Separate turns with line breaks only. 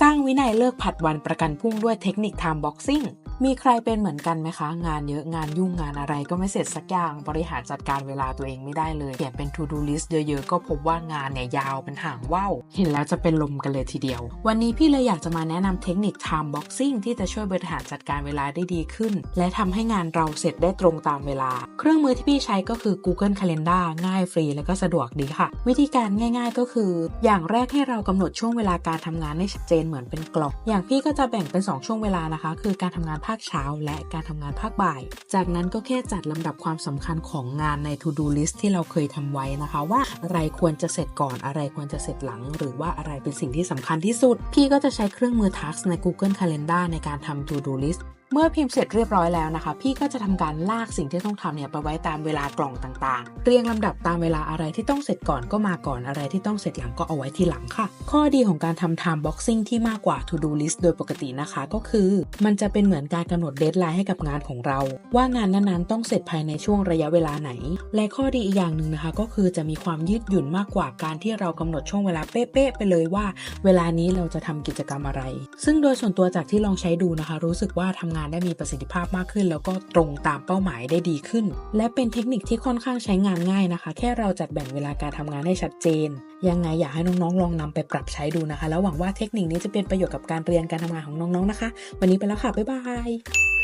สร้างวินัยเลิกผัดวันประกันพรุ่งด้วยเทคนิคไทม์บ็อกซิ่ง มีใครเป็นเหมือนกันไหมคะ งานเยอะงานยุ่งงานอะไรก็ไม่เสร็จสักอย่าง บริหารจัดการเวลาตัวเองไม่ได้เลยเขียนเป็น to do list เยอะๆ ก็พบว่างานเนี่ยยาวเป็นหางว่าวเห็นแล้วจะเป็นลมกันเลยทีเดียว วันนี้พี่เลยอยากจะมาแนะนำเทคนิค time boxing ที่จะช่วยบริหารจัดการเวลาได้ดีขึ้น และทำให้งานเราเสร็จได้ตรงตามเวลา เครื่องมือที่พี่ใช้ก็คือ Google Calendar ง่ายฟรี และก็สะดวกดีค่ะ วิธีการง่าย ๆ ก็คือ อย่างแรกให้เรากำหนดช่วงเวลาการทำงานให้ชัดเจนเหมือนเป็นกล่องอย่างพี่ก็จะแบ่งเป็น 2 ช่วงเวลานะคะ คือการทำงานภาคเช้า และการทำงานภาคบ่าย จากนั้นก็แค่จัดลำดับความสำคัญของงานใน To Do List ที่เราเคยทำไว้นะคะ ว่าอะไรควรจะเสร็จก่อนอะไรควรจะเสร็จหลัง หรือว่าอะไรเป็นสิ่งที่สำคัญที่สุด พี่ก็จะใช้เครื่องมือ Task ใน Google Calendar ในการทำ To Do List เมื่อพิมพ์เสร็จเรียบร้อยแล้วนะคะ พี่ก็จะทำการลากสิ่งที่ต้องทำเนี่ยไปไว้ตามเวลากล่องต่างๆ เรียงลำดับตามเวลาอะไรที่ต้องเสร็จก่อนก็มาก่อนอะไรที่ต้องเสร็จหลังก็เอาไว้ทีหลังค่ะ ข้อดีของการทำ time boxing ที่มากกว่า to do list โดยปกตินะคะก็คือ มันจะเป็นเหมือนการกำหนดเดทไลน์ให้กับงานของเรา ว่างานนั้นๆต้องเสร็จภายในช่วงระยะเวลาไหน และข้อดีอีกอย่างหนึ่งนะคะ ก็คือจะมีความยืดหยุ่นมากกว่าการที่เรากำหนดช่วงเวลาเป๊ะๆไปเลยว่า เวลานี้เราจะทำกิจกรรมอะไร ซึ่งโดยส่วนตัวจากที่ลองใช้ดูนะคะ รู้สึกว่าทำงานได้มีประสิทธิภาพมากขึ้น แล้วก็ตรงตามเป้าหมายได้ดีขึ้น และเป็นเทคนิคที่ค่อนข้างใช้งานง่ายนะคะ แค่เราจัดแบ่งเวลาการทำงานให้ชัดเจน ยังไงอยากให้น้องๆ ลองนำไปปรับใช้ดูนะคะ แล้วหวังว่าเทคนิคนี้จะเป็นประโยชน์กับการเรียนการทำงานของน้องๆนะคะ วันนี้ไปแล้วค่ะบ๊ายบาย